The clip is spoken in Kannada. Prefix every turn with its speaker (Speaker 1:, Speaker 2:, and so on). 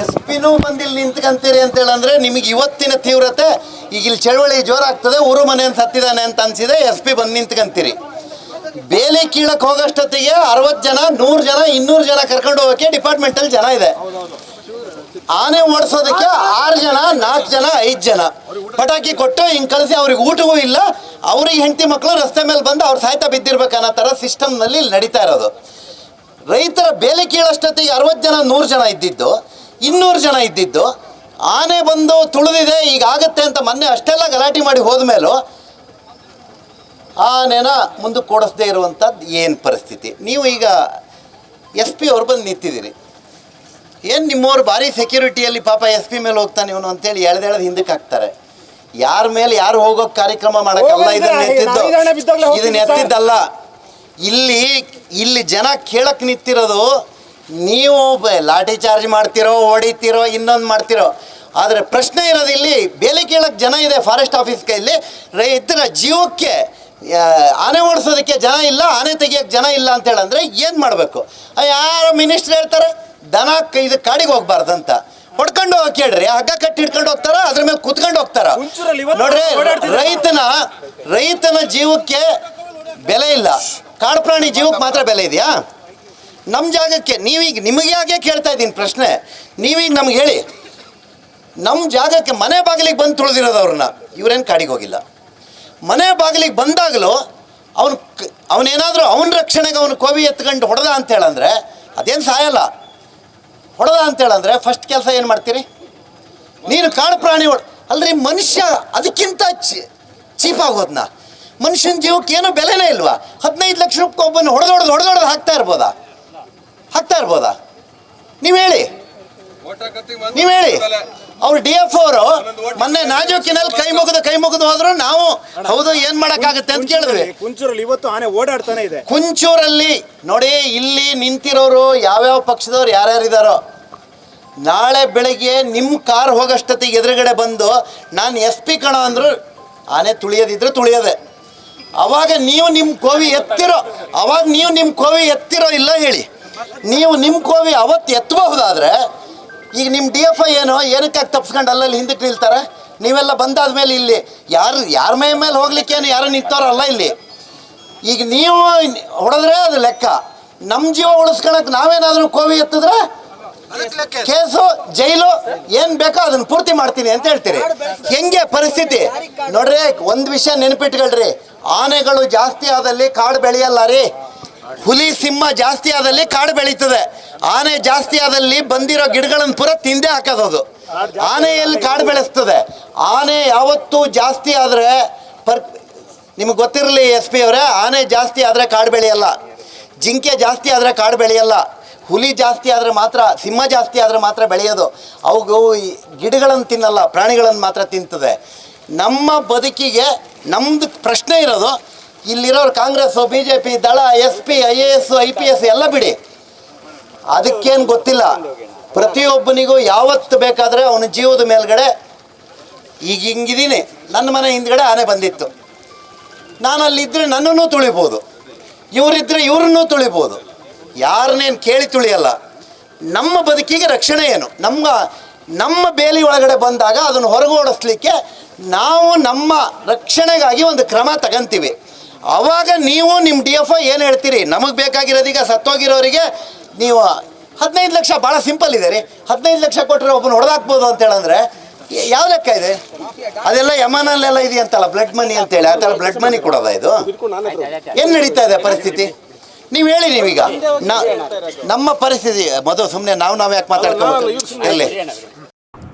Speaker 1: ಎಸ್ ಪಿನೂ ಬಂದಿಲ್ಲಿ ನಿಂತ್ಕಂತೀರಿ ಅಂತ ಹೇಳಂದ್ರೆ ನಿಮಗೆ ಇವತ್ತಿನ ತೀವ್ರತೆ ಈಗ ಇಲ್ಲಿ ಚಳವಳಿ ಜೋರಾಗ್ತದೆ, ಊರು ಮನೆ ಅಂತ ಹತ್ತಿದಾನೆ ಅಂತ ಅನ್ಸಿದೆ ಎಸ್ ಪಿ ಬಂದು ನಿಂತ್ಕಂತೀರಿ. ಬೇಲಿ ಕೀಳಕ್ಕೆ ಹೋಗೋಷ್ಟೊತ್ತಿಗೆ ಅರವತ್ತು ಜನ, ನೂರು ಜನ, ಇನ್ನೂರು ಜನ ಕರ್ಕೊಂಡು ಹೋಗೋಕೆ ಡಿಪಾರ್ಟ್ಮೆಂಟಲ್ಲಿ ಜನ ಇದೆ. ಆನೆ ಓಡಿಸೋದಕ್ಕೆ ಆರು ಜನ ನಾಲ್ಕು ಜನ, ಐದು ಜನ. ಪಟಾಕಿ ಕೊಟ್ಟು ಹಿಂಗೆ ಕಳಿಸಿ ಅವ್ರಿಗೆ ಊಟವೂ ಇಲ್ಲ, ಅವ್ರಿಗೆ ಹೆಂಡತಿ ಮಕ್ಕಳು ರಸ್ತೆ ಮೇಲೆ ಬಂದು ಅವ್ರು ಸಾಯ್ತಾ ಬಿದ್ದಿರ್ಬೇಕು ಅನ್ನೋ ಥರ ಸಿಸ್ಟಮ್ನಲ್ಲಿ ನಡೀತಾ ಇರೋದು. ರೈತರ ಬೇಲೆ ಕೀಳಷ್ಟೊತ್ತಿಗೆ ಅರವತ್ತು ಜನ ನೂರು ಜನ ಇದ್ದಿದ್ದು ಇನ್ನೂರು ಜನ ಇದ್ದಿದ್ದು ಆನೆ ಬಂದು ತುಳಿದಿದೆ ಈಗ ಆಗತ್ತೆ ಅಂತ ಮೊನ್ನೆ ಅಷ್ಟೆಲ್ಲ ಗಲಾಟೆ ಮಾಡಿ ಹೋದ್ಮೇಲೂ ಆನೆನ ಮುಂದೆ ಕೊಡಿಸ್ದೇ ಇರುವಂಥದ್ದು ಏನು ಪರಿಸ್ಥಿತಿ? ನೀವು ಈಗ ಎಸ್ ಪಿ ಅವ್ರು ಬಂದು ನಿಂತಿದ್ದೀರಿ. ಏನು ನಿಮ್ಮವ್ರು ಭಾರಿ ಸೆಕ್ಯೂರಿಟಿಯಲ್ಲಿ ಪಾಪ ಎಸ್ ಪಿ ಮೇಲೆ ಹೋಗ್ತಾನೆ ಇವನು ಅಂತೇಳಿ ಎಳ್ದೆಳ್ದು ಹಿಂದಕ್ಕೆ ಹಾಕ್ತಾರೆ. ಯಾರ ಮೇಲೆ ಯಾರು ಹೋಗೋ ಕಾರ್ಯಕ್ರಮ ಮಾಡೋಕ್ಕಲ್ಲ ಇದನ್ನ ಎತ್ತಿದ್ದು? ಇದನ್ನ ಎತ್ತಿದ್ದಲ್ಲ. ಇಲ್ಲಿ ಇಲ್ಲಿ ಜನ ಕೇಳಕ್ಕೆ ನಿಂತಿರೋದು ನೀವು ಲಾಠಿ ಚಾರ್ಜ್ ಮಾಡ್ತಿರೋ ಹೊಡಿತೀರೋ ಇನ್ನೊಂದು ಮಾಡ್ತಿರೋ. ಆದರೆ ಪ್ರಶ್ನೆ ಇರೋದು ಇಲ್ಲಿ ಬೇಲೆ ಕೇಳಕ್ಕೆ ಜನ ಇದೆ ಫಾರೆಸ್ಟ್ ಆಫೀಸ್ ಕೈಯಲ್ಲಿ ರೈತರ ಜೀವಕ್ಕೆ ಆನೆ ಓಡಿಸೋದಕ್ಕೆ ಜನ ಇಲ್ಲ ಆನೆ ತೆಗಿಯೋಕ್ಕೆ ಜನ ಇಲ್ಲ ಅಂತ ಹೇಳಂದ್ರೆ ಏನು ಮಾಡಬೇಕು? ಯಾರೋ ಮಿನಿಸ್ಟ್ರ್ ಹೇಳ್ತಾರೆ ದನ ಇದು ಕಾಡಿಗೆ ಹೋಗ್ಬಾರ್ದಂತ. ಹೊಡ್ಕೊಂಡು ಹೋಗಿ ಕೇಳ್ರಿ ಹಗ್ಗ ಕಟ್ಟಿ ಹಿಡ್ಕೊಂಡು ಹೋಗ್ತಾರ ಅದ್ರ ಮೇಲೆ ಕುತ್ಕೊಂಡು ಹೋಗ್ತಾರ. ನೋಡ್ರಿ ರೈತನ ರೈತನ ಜೀವಕ್ಕೆ ಬೆಲೆ ಇಲ್ಲ. ಕಾಡು ಪ್ರಾಣಿ ಜೀವಕ್ಕೆ ಮಾತ್ರ ಬೆಲೆ ಇದೆಯಾ? ನಮ್ಮ ಜಾಗಕ್ಕೆ, ನೀವೀಗ ನಿಮಗೆ ಯಾಕೆ ಕೇಳ್ತಾ ಇದ್ದೀನಿ ಪ್ರಶ್ನೆ. ನೀವೀಗ ನಮ್ಗೆ ಹೇಳಿ. ನಮ್ಮ ಜಾಗಕ್ಕೆ ಮನೆ ಬಾಗಿಲಿಗೆ ಬಂದು ತುಳಿದಿರೋದು ಅವ್ರನ್ನ ಇವ್ರೇನು ಕಾಡಿಗೆ ಹೋಗಿಲ್ಲ. ಮನೆ ಬಾಗಿಲಿಗೆ ಬಂದಾಗಲೂ ಅವನು ಅವನೇನಾದರೂ ಅವನ ರಕ್ಷಣೆಗೆ ಅವನು ಕೋವಿ ಎತ್ಕೊಂಡು ಹೊಡೆದ ಅಂತ ಹೇಳಂದ್ರೆ, ಅದೇನು ಸಾಯಲ್ಲ. ಹೊಡೆದ ಅಂತ ಹೇಳಂದ್ರೆ ಫಸ್ಟ್ ಕೆಲಸ ಏನು ಮಾಡ್ತೀರಿ? ನೀನು ಕಾಡು ಪ್ರಾಣಿ ಅಲ್ರಿ ಮನುಷ್ಯ ಅದಕ್ಕಿಂತ ಚೀಪ್ ಆಗೋದ್ನ. ಮನುಷ್ಯನ ಜೀವಕ್ಕೆ ಏನೋ ಬೆಲೆನೇ ಇಲ್ವಾ? ಹದಿನೈದು ಲಕ್ಷ ರೂಪಾಯಿ ಒಬ್ಬನ ಹೊಡೆದು ಹೊಡೆದು ಹೊಡೆದು ಹೊಡೆದು ಹಾಕ್ತಾ ಇರ್ಬೋದಾ? ಹಾಕ್ತಾ ಇರ್ಬೋದಾ? ನೀವು ಹೇಳಿ. ನೀವು ಹೇಳಿ. ಅವ್ರು ಡಿ ಎಫ್ ಅವರು ಮೊನ್ನೆ ನಾಜೂಕಿನಲ್ಲಿ ಕೈ ಮುಗಿದು ಕೈ ಮುಗಿದು ಹೋದ್ರು ನಾವು ಹೌದು ಏನ್ ಮಾಡಕ್ಕಾಗತ್ತೆ ಅಂತ ಕೇಳಿದ್ವಿ.
Speaker 2: ಕುಂಚೂರಲ್ಲಿ ಇವತ್ತು ಆನೆ ಓಡಾಡ್ತಾನೆ ಇದೆ.
Speaker 1: ಕುಂಚೂರಲ್ಲಿ ನೋಡಿ ಇಲ್ಲಿ ನಿಂತಿರೋರು ಯಾವ್ಯಾವ ಪಕ್ಷದವ್ರು ಯಾರ್ಯಾರಿದಾರೋ ನಾಳೆ ಬೆಳಿಗ್ಗೆ ನಿಮ್ಮ ಕಾರ್ ಹೋಗೋಷ್ಟೊತ್ತಿಗೆ ಎದುರುಗಡೆ ಬಂದು ನಾನು ಎಸ್ ಪಿ ಕಣ ಅಂದ್ರು ಆನೆ ತುಳಿಯೋದಿದ್ರೆ ತುಳಿಯೋದೆ. ಅವಾಗ ನೀವು ನಿಮ್ಮ ಕೋವಿ ಎತ್ತಿರೋ, ಅವಾಗ ನೀವು ನಿಮ್ಮ ಕೋವಿ ಎತ್ತಿರೋ ಇಲ್ಲ ಹೇಳಿ. ನೀವು ನಿಮ್ಮ ಕೋವಿ ಅವತ್ತು ಎತ್ತಬಹುದಾದ್ರೆ, ಈಗ ನಿಮ್ಮ ಡಿ ಎಫ್ ಐ ಏನೋ, ಏನಕ್ಕಾಗಿ ತಪ್ಸ್ಕೊಂಡು ಅಲ್ಲಲ್ಲಿ ಹಿಂದಕ್ಕೆ ನಿಲ್ತಾರೆ? ನೀವೆಲ್ಲ ಬಂದಾದ ಮೇಲೆ ಇಲ್ಲಿ ಯಾರು, ಯಾರ ಮೈ ಮೇಲೆ ಹೋಗ್ಲಿಕ್ಕೇನು ಯಾರು ನಿಂತಾರಲ್ಲ ಇಲ್ಲಿ. ಈಗ ನೀವು ಹೊಡೆದ್ರೆ ಅದು ಲೆಕ್ಕ. ನಮ್ಮ ಜೀವ ಉಳಿಸ್ಕೊಳಕ್ಕೆ ನಾವೇನಾದರೂ ಕೋವಿ ಎತ್ತಿದ್ರೆ, ಕೇಸು, ಜೈಲು, ಏನು ಬೇಕೋ ಅದನ್ನು ಪೂರ್ತಿ ಮಾಡ್ತೀನಿ ಅಂತ ಹೇಳ್ತೀರಿ. ಹೆಂಗೆ ಪರಿಸ್ಥಿತಿ? ನೋಡ್ರಿ, ಒಂದು ವಿಷಯ ನೆನಪಿಟ್ಕೊಳ್ರಿ. ಆನೆಗಳು ಜಾಸ್ತಿ ಆದಲ್ಲಿ ಕಾಡು ಬೆಳೆಯಲ್ಲ ರೀ ಹುಲಿ ಸಿಂಹ ಜಾಸ್ತಿ ಆದಲ್ಲಿ ಕಾಡು ಬೆಳೀತದೆ. ಆನೆ ಜಾಸ್ತಿ ಆದಲ್ಲಿ ಬಂದಿರೋ ಗಿಡಗಳನ್ನು ಪೂರ ತಿಂದೇ ಹಾಕೋದು. ಆನೆಯಲ್ಲಿ ಕಾಡು ಬೆಳೆಸ್ತದೆ. ಆನೆ ಯಾವತ್ತೂ ಜಾಸ್ತಿ ಆದರೆ ಪರ್ ನಿಮಗೆ ಗೊತ್ತಿರಲಿ ಎಸ್ ಪಿ ಅವರೇ, ಆನೆ ಜಾಸ್ತಿ ಆದರೆ ಕಾಡು ಬೆಳೆಯಲ್ಲ. ಜಿಂಕೆ ಜಾಸ್ತಿ ಆದರೆ ಕಾಡು ಬೆಳೆಯಲ್ಲ. ಹುಲಿ ಜಾಸ್ತಿ ಆದರೆ ಮಾತ್ರ, ಸಿಂಹ ಜಾಸ್ತಿ ಆದರೆ ಮಾತ್ರ ಬೆಳೆಯೋದು. ಅವು ಗಿಡಗಳನ್ನು ತಿನ್ನಲ್ಲ, ಪ್ರಾಣಿಗಳನ್ನು ಮಾತ್ರ ತಿಂತದೆ. ನಮ್ಮ ಬದುಕಿಗೆ ನಮ್ಮದು ಪ್ರಶ್ನೆ ಇರೋದು, ಇಲ್ಲಿರೋರು ಕಾಂಗ್ರೆಸ್ ಬಿ ಜೆ ಪಿ ದಳ S P I A S I P S ಎಲ್ಲ ಬಿಡಿ. ಅದಕ್ಕೇನು ಗೊತ್ತಿಲ್ಲ. ಪ್ರತಿಯೊಬ್ಬನಿಗೂ ಯಾವತ್ತು ಬೇಕಾದರೆ ಅವನ ಜೀವದ ಮೇಲ್ಗಡೆ ಈಗ ಹಿಂಗಿದ್ದೀನಿ ನನ್ನ ಮನೆ ಹಿಂದ್ಗಡೆ ಆನೆ ಬಂದಿತ್ತು. ನಾನು ಅಲ್ಲಿದ್ದರೆ ನನ್ನನ್ನು ತುಳಿಬೋದು. ಇವರಿದ್ದರೆ ಇವ್ರನ್ನೂ ತುಳಿಬೋದು. ಯಾರನ್ನೇನು ಕೇಳಿ ತುಳಿಯಲ್ಲ. ನಮ್ಮ ಬದುಕಿಗೆ ರಕ್ಷಣೆ ಏನು? ನಮ್ಮ ನಮ್ಮ ಬೇಲಿ ಒಳಗಡೆ ಬಂದಾಗ ಅದನ್ನು ಹೊರಗೆ ಓಡಿಸ್ಲಿಕ್ಕೆ ನಾವು ನಮ್ಮ ರಕ್ಷಣೆಗಾಗಿ ಒಂದು ಕ್ರಮ ತಗಂತೀವಿ. ಆವಾಗ ನೀವು ನಿಮ್ಮ ಡಿ ಎಫ್ ಐ ಏನು ಹೇಳ್ತೀರಿ? ನಮಗೆ ಬೇಕಾಗಿರೋದೀಗ ಸತ್ತೋಗಿರೋರಿಗೆ ನೀವು ಹದಿನೈದು ಲಕ್ಷ ಭಾಳ ಸಿಂಪಲ್ ಇದೆ ರೀ. ಹದಿನೈದು ಲಕ್ಷ ಕೊಟ್ಟರೆ ಒಬ್ಬನ ಹೊಡೆದಾಕ್ಬೋದು ಅಂತ ಹೇಳಂದ್ರೆ ಯಾವ ಲೆಕ್ಕ ಇದೆ? ಅದೆಲ್ಲ ಯಮನಲ್ಲೆಲ್ಲ ಇದೆಯಂತಲ್ಲ ಬ್ಲಡ್ ಮನಿ ಅಂತೇಳಿ ಆ ಥರ ಬ್ಲಡ್ ಮನಿ ಕೊಡೋದ ಇದು? ಏನು ನಡೀತಾ ಇದೆ ಪರಿಸ್ಥಿತಿ? ನೀವು ಹೇಳಿ ನೀವೀಗ. ನಾ- ನಮ್ಮ ಪರಿಸ್ಥಿತಿ ಮೊದಲು ಸುಮ್ಮನೆ ನಾವು ನಾವು ಯಾಕೆ ಮಾತಾಡ್ಕೊಂಡು ಇರಲಿ.